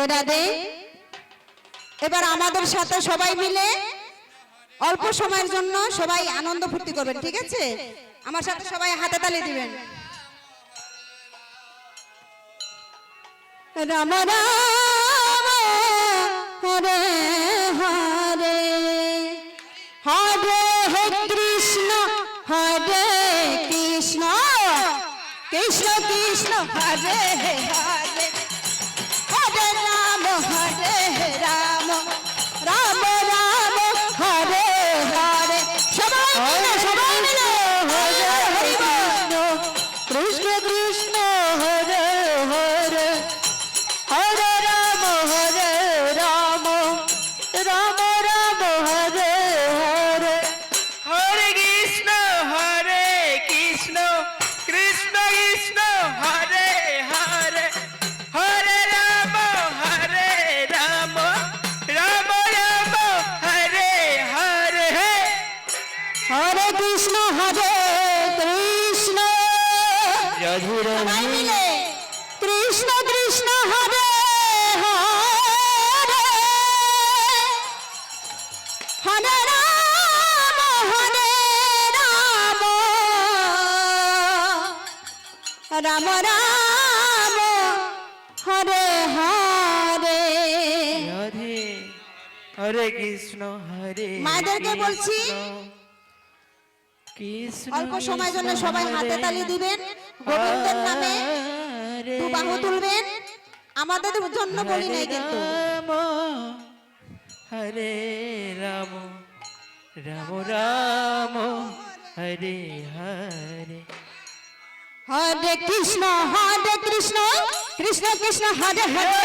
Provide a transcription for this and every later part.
জোড়া দে এবার আমাদের সাথে সবাই মিলে অল্প সময়ের জন্য সবাই আনন্দ ফুর্তি করবেন, ঠিক আছে? আমার সাথে সবাই হাতে তালি দিবেন। হরে হরে। হরে হে কৃষ্ণ, হরে কৃষ্ণ। কৃষ্ণ কৃষ্ণ, হরে হরে। সবাই মিলে কৃষ্ণ কৃষ্ণ হরে হরে। হরে রাম হরে রাম। রাম রাম হরে হরে। রাধে হরে কৃষ্ণ হরে মায়েদেরকে বলছি, কৃষ্ণ অল্প সময়ের জন্য সবাই হাতে তালি দিবেন। গোবিন্দের নামে দু বাহু তুলবেন আমাদের জন্য বলি নাই কিন্তু। হরে রাম রাম রাম হরে হরে। হরে কৃষ্ণ হরে কৃষ্ণ কৃষ্ণ কৃষ্ণ হরে হরে।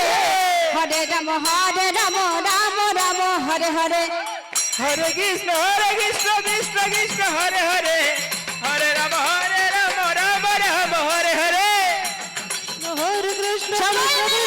হরে রাম হরে রাম রাম রাম হরে হরে। হরে কৃষ্ণ হরে কৃষ্ণ কৃষ্ণ কৃষ্ণ হরে হরে।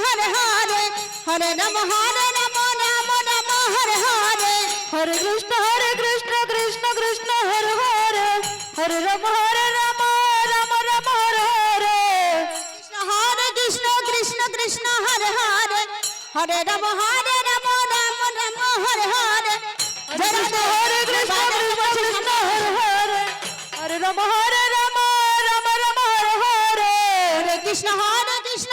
কৃষ্ণ হরে হরে হরে রাম হরে রাম রাম রাম হরে হরে হরে কৃষ্ণ হরে কৃষ্ণ কৃষ্ণ কৃষ্ণ হরে হরে হরে রাম হরে রাম রাম রাম হরে হরে কৃষ্ণ হরে কৃষ্ণ কৃষ্ণ কৃষ্ণ হরে হরে হরে রাম হরে রাম রাম রাম হরে হরে জয় রাধে হরে কৃষ্ণ কৃষ্ণ কৃষ্ণ হরে হরে হরে রাম হরে রাম রাম রাম হরে হরে হরে কৃষ্ণ হরে কৃষ্ণ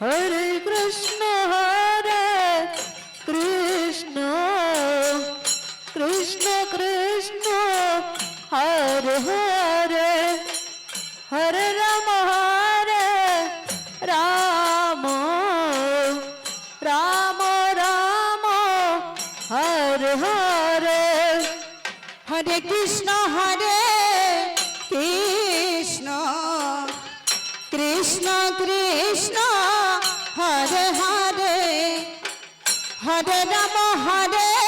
রাম হরে হরে রাম হরে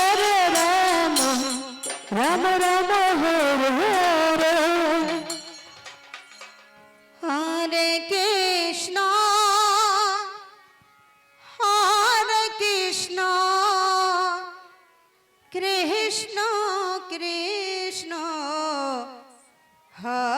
কৃষ্ণ কৃষ্ণ হরে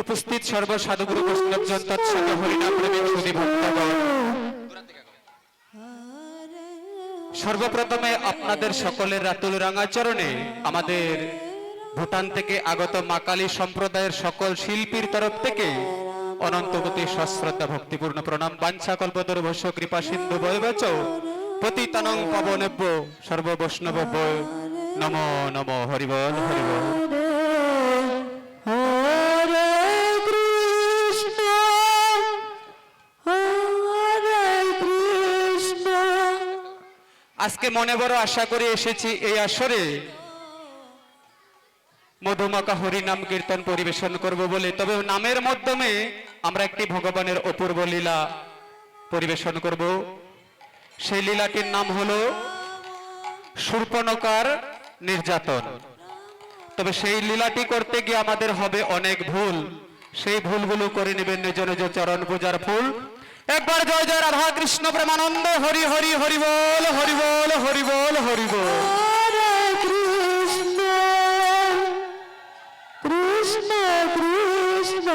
উপস্থিত সর্ব সাধুগুরু তৎসঙ্গে হরিনাম সর্বপ্রথমে আপনাদের সকলের রাতুল রাঙাচরণে আমাদের ভুটান থেকে আগত মাকালী সম্প্রদায়ের সকল শিল্পীর তরফ থেকে অনন্তগতি সশ্রদ্ধা ভক্তিপূর্ণ প্রণাম। বাঞ্ছা কল্পতরুভস্য কৃপা সিন্ধু বয়বাচ পতিতানং পবনেব্য সর্ব বৈষ্ণব নম নম হরিবল হরিবল হরে আজকে মনে বড় আশা করে এসেছি এই আসরে। মধুমাকা হরিনাম কীর্তন পরিবেশন করব বলে। তবে নামের মাধ্যমে আমরা একটি ভগবানের অপূর্ব লীলা পরিবেশন করব। সেই লীলাটির নাম হলো সুর্পণকার নির্যাতন। তবে সেই লীলাটি করতে গিয়ে আমাদের হবে অনেক ভুল। সেই ভুলগুলো করে নেবেন নিজ নিজ চরণ পূজার ফুল। একবার জয় জয় রাধা কৃষ্ণ প্রেমানন্দ। হরি হরি হরি বল হরি বল হরি বল হরি বল। কৃষ্ণ কৃষ্ণ কৃষ্ণ।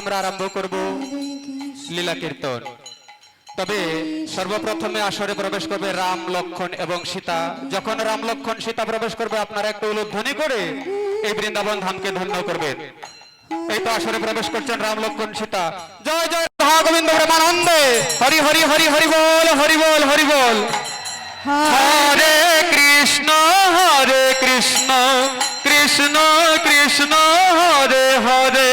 আমরা আরম্ভ করব লীলা কীর্তন। তবে সর্বপ্রথমে আসরে প্রবেশ করবে রাম, লক্ষণ এবং সীতা। যখন রাম, লক্ষণ, সীতা প্রবেশ করবে, আপনারা একটু উলুধ্বনি করে এই বৃন্দাবন ধামকে ধন্য করবেন। এই তো আসরে প্রবেশ করছেন রাম, লক্ষণ, সীতা। জয় জয় গোবিন্দ প্রেমানন্দে হরি হরি হরি হরি বল হরি বল হরি বল। হরে কৃষ্ণ হরে কৃষ্ণ কৃষ্ণ কৃষ্ণ, হরে হরে।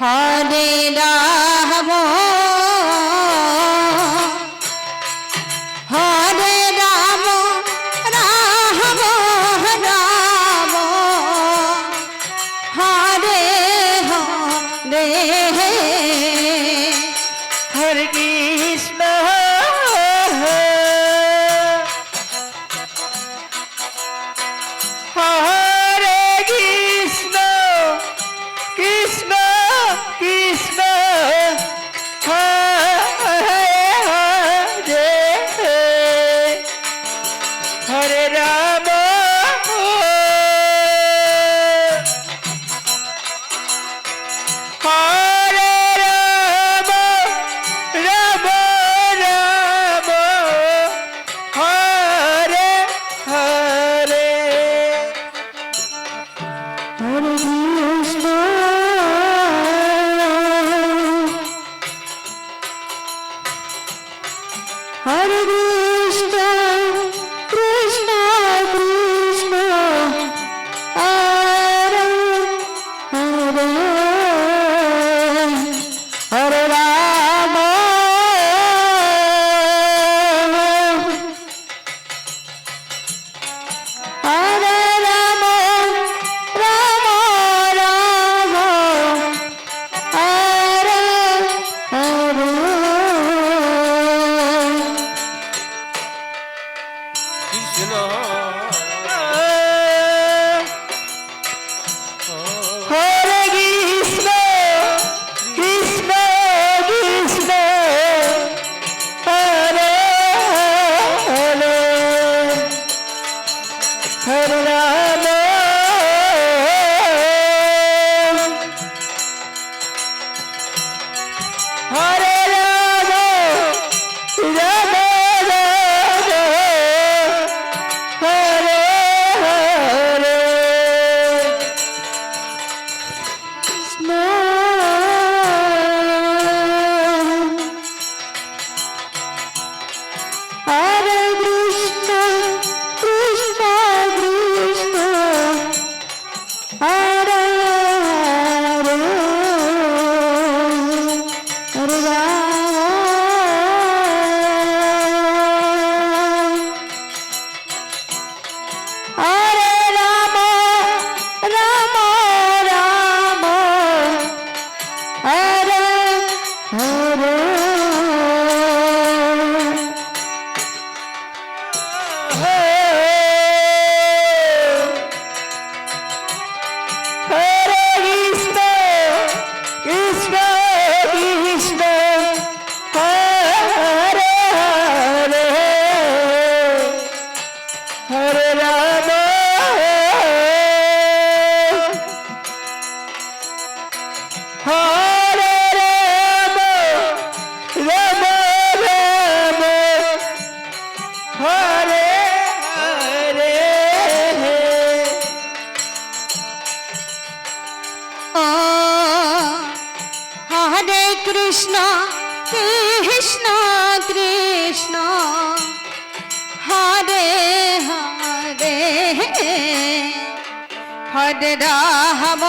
হরে রাম হরে রাম